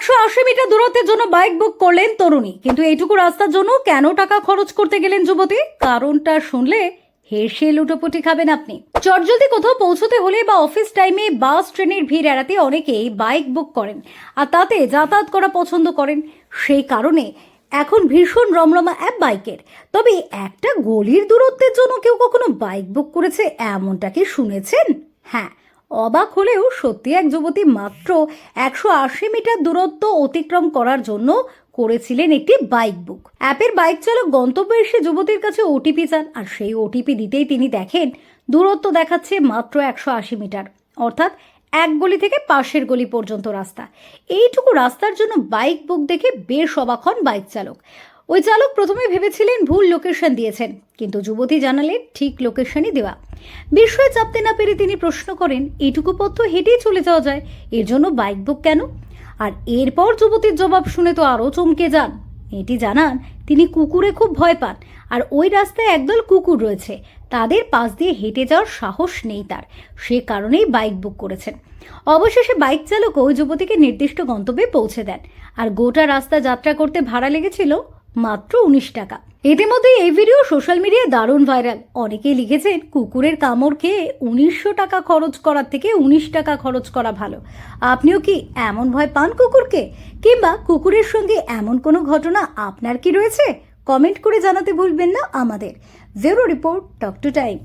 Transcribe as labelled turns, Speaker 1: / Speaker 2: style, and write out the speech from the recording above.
Speaker 1: একশো আশি মিটার দূরত্বের জন্য বাইক বুক করলেন তরুণী। কিন্তু এইটুকু রাস্তার জন্য কেন টাকা খরচ করতে গেলেন যুবতী? কারণটা শুনলে হেসে লুটোপুটি খাবেন আপনি। চটজলদি কোথাও পৌঁছতে হলে বা অফিস টাইমে বাস ট্রেনের ভিড় এড়াতে অনেকেই বাইক বুক করেন আর তাতে যাতায়াত করা পছন্দ করেন। সেই কারণে এখন ভীষণ রমরমা অ্যাপ বাইকের। তবে একটা গলির দূরত্বের জন্য কেউ কখনো বাইক বুক করেছে এমনটা কি শুনেছেন? হ্যাঁ অবাক হলেও সত্যি এক যুবতী মাত্র একশো আশি মিটার দূরত্ব অতিক্রম করার জন্য করেছিলেন একটি বাইক বুক। অ্যাপের বাইক চালক গন্তব্যে এসে যুবতীর কাছে ওটিপি চান আর সেই ওটিপি দিতেই তিনি দেখেন দূরত্ব দেখাচ্ছে মাত্র একশো আশি মিটার, অর্থাৎ এক গলি থেকে পাশের গলি পর্যন্ত রাস্তা। এইটুকু রাস্তার জন্য বাইক বুক দেখে বেশ অবাক হন বাইক চালক। ওই চালক প্রথমে ভেবেছিলেন ভুল লোকেশন দিয়েছেন, কিন্তু যুবতী জানালেন ঠিক লোকেশনই দেওয়া। বিস্ময়ে চাপতে না পেরে তিনি প্রশ্ন করেন, এইটুকু পথ তো হেঁটেই চলে যাওয়া যায়, এর জন্য বাইক বুক কেন? আর এরপর যুবতীর জবাব শুনে তো আরও চমকে যান। এটি জানান, তিনি কুকুরে খুব ভয় পান, আর ওই রাস্তায় একদল কুকুর রয়েছে, তাদের পাশ দিয়ে হেঁটে যাওয়ার সাহস নেই তার, সে কারণেই বাইক বুক করেছেন। অবশেষে বাইক চালক ওই যুবতীকে নির্দিষ্ট গন্তব্যে পৌঁছে দেন। আর গোটা রাস্তা যাত্রা করতে ভাড়া লেগেছিল মাত্র উনিশ টাকা। ইতিমধ্যে এই ভিডিও সোশ্যাল মিডিয়ায় দারুণ ভাইরাল। অনেকেই লিখেছেন, কুকুরের কামড় খেয়ে উনিশশো টাকা খরচ করার থেকে উনিশ টাকা খরচ করা ভালো। আপনিও কি এমন ভয় পান কুকুরকে? কিংবা কুকুরের সঙ্গে এমন কোনো ঘটনা আপনার কি রয়েছে? কমেন্ট করে জানাতে ভুলবেন না আমাদের। Zero report talk to time.